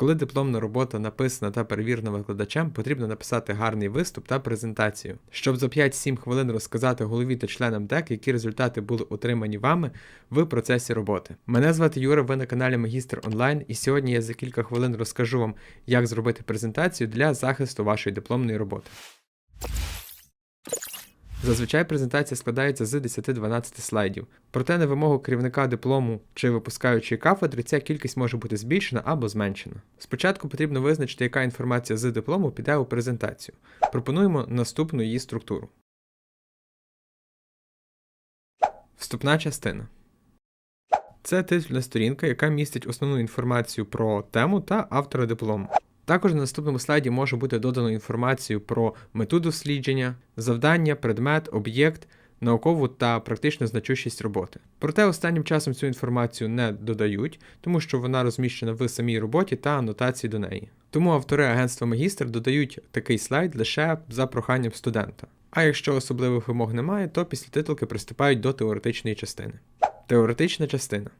Коли дипломна робота написана та перевірена викладачем, потрібно написати гарний виступ та презентацію, щоб за 5-7 хвилин розказати голові та членам ДЕК, які результати були отримані вами в процесі роботи. Мене звати Юра, ви на каналі Магістр Онлайн, і сьогодні я за кілька хвилин розкажу вам, як зробити презентацію для захисту вашої дипломної роботи. Зазвичай презентація складається з 10-12 слайдів. Проте на вимогу керівника диплому чи випускаючої кафедри ця кількість може бути збільшена або зменшена. Спочатку потрібно визначити, яка інформація з диплому піде у презентацію. Пропонуємо наступну її структуру. Вступна частина. Це титульна сторінка, яка містить основну інформацію про тему та автора диплому. Також на наступному слайді може бути додано інформацію про мету дослідження, завдання, предмет, об'єкт, наукову та практичну значущість роботи. Проте останнім часом цю інформацію не додають, тому що вона розміщена в самій роботі та анотації до неї. Тому автори агентства Магістр додають такий слайд лише за проханням студента. А якщо особливих вимог немає, то після титулки приступають до теоретичної частини. Теоретична частина.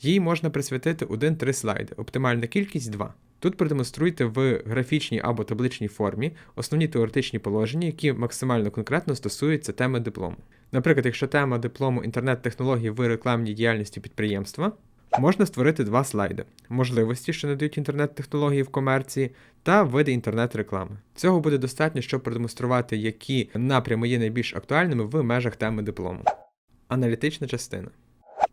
Їй можна присвятити 1-3 слайди, оптимальна кількість 2. Тут продемонструйте в графічній або табличній формі основні теоретичні положення, які максимально конкретно стосуються теми диплому. Наприклад, якщо тема диплому інтернет-технології в рекламній діяльності підприємства, можна створити два слайди: можливості, що надають інтернет-технології в комерції, та види інтернет-реклами. Цього буде достатньо, щоб продемонструвати, які напрями є найбільш актуальними в межах теми диплому. Аналітична частина.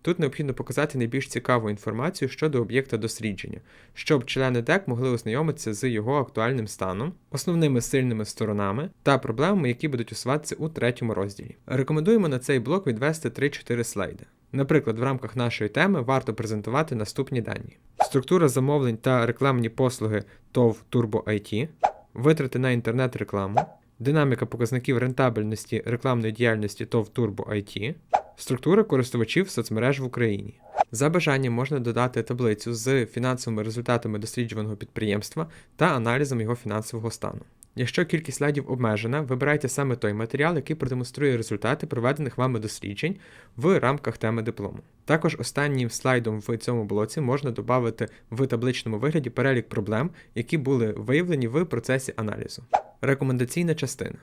Тут необхідно показати найбільш цікаву інформацію щодо об'єкта дослідження, щоб члени ДЕК могли ознайомитися з його актуальним станом, основними сильними сторонами та проблемами, які будуть усуватися у третьому розділі. Рекомендуємо на цей блок відвести 3-4 слайди. Наприклад, в рамках нашої теми варто презентувати наступні дані: структура замовлень та рекламні послуги ТОВ Turbo IT, витрати на інтернет-рекламу, динаміка показників рентабельності рекламної діяльності ТОВ Turbo IT, Структура користувачів соцмереж в Україні. За бажанням можна додати таблицю з фінансовими результатами досліджуваного підприємства та аналізом його фінансового стану. Якщо кількість слайдів обмежена, вибирайте саме той матеріал, який продемонструє результати проведених вами досліджень в рамках теми диплому. Також останнім слайдом в цьому блоці можна додати в табличному вигляді перелік проблем, які були виявлені в процесі аналізу. Рекомендаційна частина.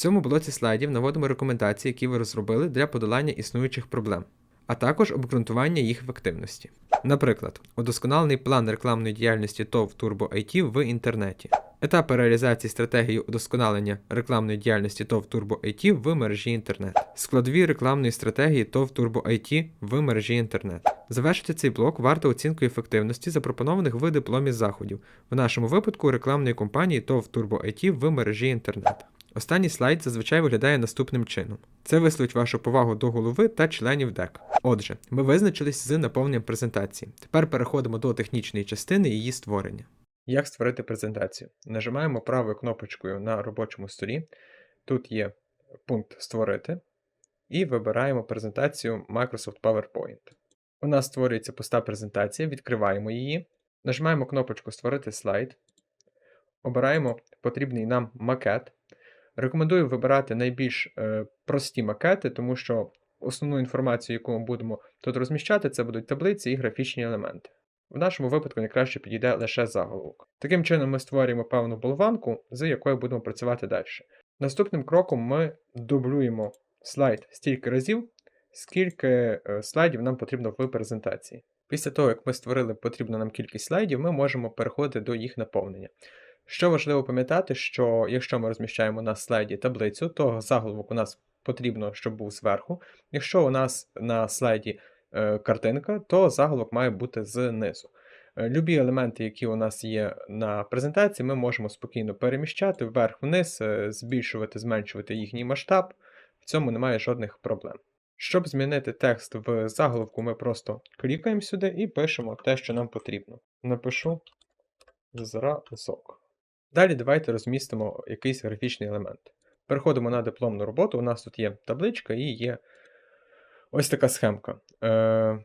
Цьому блоці слайдів наводимо рекомендації, які ви розробили для подолання існуючих проблем, а також обґрунтування їх ефективності. Наприклад, удосконалений план рекламної діяльності ТОВ Turbo IT в інтернеті, етапи реалізації стратегії удосконалення рекламної діяльності ТОВ Turbo IT в мережі інтернет, складові рекламної стратегії ТОВ Turbo IT в мережі інтернет. Завершити цей блок варто оцінкою ефективності запропонованих в дипломі заходів, в нашому випадку рекламної компанії ТОВ Turbo IT в мережі інтернет. Останній слайд зазвичай виглядає наступним чином: це висловить вашу повагу до голови та членів ДЕК. Отже, ми визначились з наповненням презентації. Тепер переходимо до технічної частини її створення. Як створити презентацію? Нажимаємо правою кнопочкою на робочому столі. Тут є пункт Створити, і вибираємо презентацію Microsoft PowerPoint. У нас створюється пуста презентація, відкриваємо її, нажимаємо кнопочку Створити слайд, обираємо потрібний нам макет. Рекомендую вибирати найбільш е, прості макети, тому що основну інформацію, яку ми будемо тут розміщати, це будуть таблиці і графічні елементи. В нашому випадку найкраще підійде лише заголовок. Таким чином, ми створюємо певну болванку, з якою будемо працювати далі. Наступним кроком ми дублюємо слайд стільки разів, скільки е, слайдів нам потрібно в презентації. Після того, як ми створили потрібну нам кількість слайдів, ми можемо переходити до їх наповнення. Що важливо пам'ятати, що якщо ми розміщаємо на слайді таблицю, то заголовок у нас потрібно, щоб був зверху. Якщо у нас на слайді е, картинка, то заголовок має бути знизу. Е, любі елементи, які у нас є на презентації, ми можемо спокійно переміщати вверх-вниз, е, збільшувати, зменшувати їхній масштаб. В цьому немає жодних проблем. Щоб змінити текст в заголовку, ми просто клікаємо сюди і пишемо те, що нам потрібно. Напишу зразок. Далі давайте розмістимо якийсь графічний елемент. Переходимо на дипломну роботу. У нас тут є табличка і є ось така схемка. Е,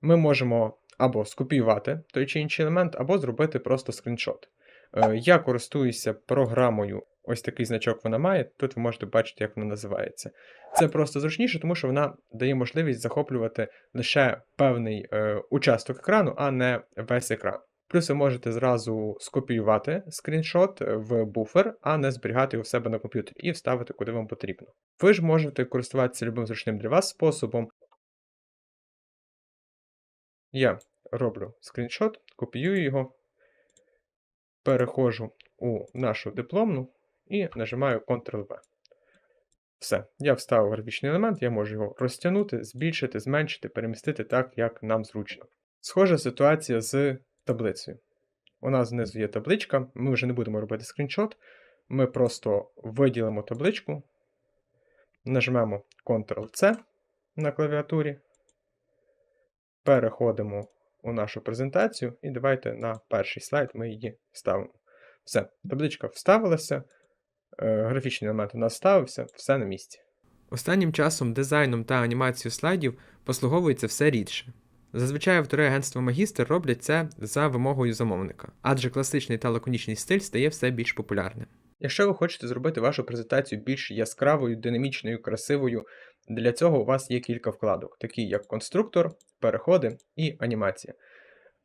Ми можемо або скопіювати той чи інший елемент, або зробити просто скріншот. Е, Я користуюся програмою, ось такий значок вона має. Тут ви можете бачити, як вона називається. Це просто зручніше, тому що вона дає можливість захоплювати лише певний е, участок екрану, а не весь екран. Плюс ви можете зразу скопіювати скріншот в буфер, а не зберігати його в себе на комп'ютері і вставити куди вам потрібно. Ви ж можете користуватися любим зручним для вас способом. Я роблю скріншот, копіюю його, переходжу у нашу дипломну і нажимаю Ctrl-V. Все, я вставив графічний елемент, я можу його розтягнути, збільшити, зменшити, перемістити так, як нам зручно. Схожа ситуація з таблицею. У нас знизу є табличка, ми вже не будемо робити скріншот. Ми просто виділимо табличку, нажмемо Ctrl-C на клавіатурі, переходимо у нашу презентацію, і давайте на перший слайд ми її вставимо. Все, табличка вставилася, е, графічний елемент у нас вставився, все на місці. Останнім часом дизайном та анімацією слайдів послуговується все рідше. Зазвичай автори агентства Магістр роблять це за вимогою замовника, адже класичний та лаконічний стиль стає все більш популярним. Якщо ви хочете зробити вашу презентацію більш яскравою, динамічною, красивою, для цього у вас є кілька вкладок, такі як конструктор, переходи і анімація.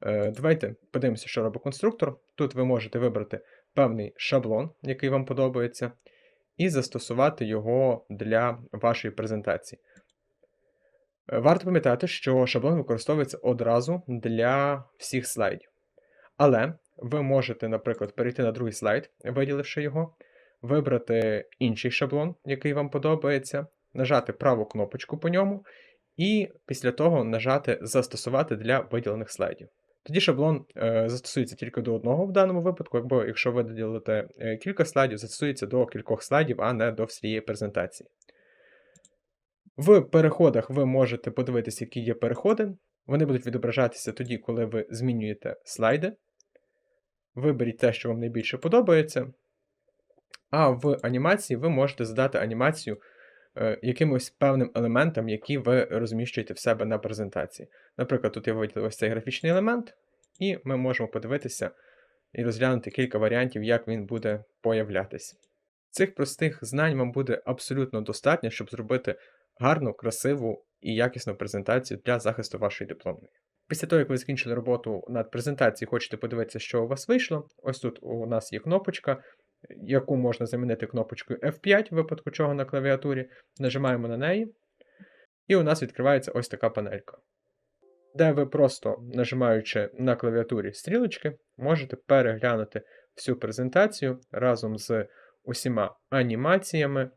Е, Давайте подивимося, що робить конструктор. Тут ви можете вибрати певний шаблон, який вам подобається, і застосувати його для вашої презентації. Варто пам'ятати, що шаблон використовується одразу для всіх слайдів. Але ви можете, наприклад, перейти на другий слайд, виділивши його, вибрати інший шаблон, який вам подобається, нажати праву кнопочку по ньому, і після того нажати Застосувати для виділених слайдів. Тоді шаблон е, застосується тільки до одного в даному випадку, або якщо ви виділите е, кілька слайдів, застосується до кількох слайдів, а не до всієї презентації. В переходах ви можете подивитися, які є переходи. Вони будуть відображатися тоді, коли ви змінюєте слайди. Виберіть те, що вам найбільше подобається. А в анімації ви можете задати анімацію е, якимось певним елементам, які ви розміщуєте в себе на презентації. Наприклад, тут я виділив ось цей графічний елемент, і ми можемо подивитися і розглянути кілька варіантів, як він буде появлятись. Цих простих знань вам буде абсолютно достатньо, щоб зробити гарну, красиву і якісну презентацію для захисту вашої дипломної. Після того, як ви закінчили роботу над презентацією, хочете подивитися, що у вас вийшло. Ось тут у нас є кнопочка, яку можна замінити кнопочкою F5, в випадку чого на клавіатурі. Нажимаємо на неї, і у нас відкривається ось така панелька. Де ви просто нажимаючи на клавіатурі стрілочки, можете переглянути всю презентацію разом з усіма анімаціями,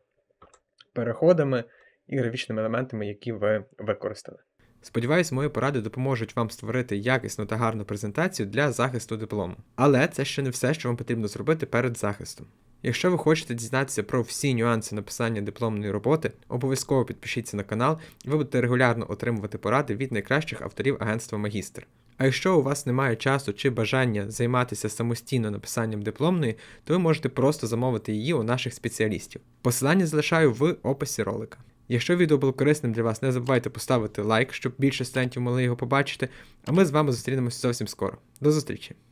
переходами і графічними елементами, які ви використали. Сподіваюсь, мої поради допоможуть вам створити якісну та гарну презентацію для захисту диплому. Але це ще не все, що вам потрібно зробити перед захистом. Якщо ви хочете дізнатися про всі нюанси написання дипломної роботи, обов'язково підпишіться на канал, і ви будете регулярно отримувати поради від найкращих авторів агентства Магістр. А якщо у вас немає часу чи бажання займатися самостійно написанням дипломної, то ви можете просто замовити її у наших спеціалістів. Посилання залишаю в описі ролика. Якщо відео було корисним для вас, не забувайте поставити лайк, щоб більше студентів могли його побачити. А ми з вами зустрінемося зовсім скоро. До зустрічі!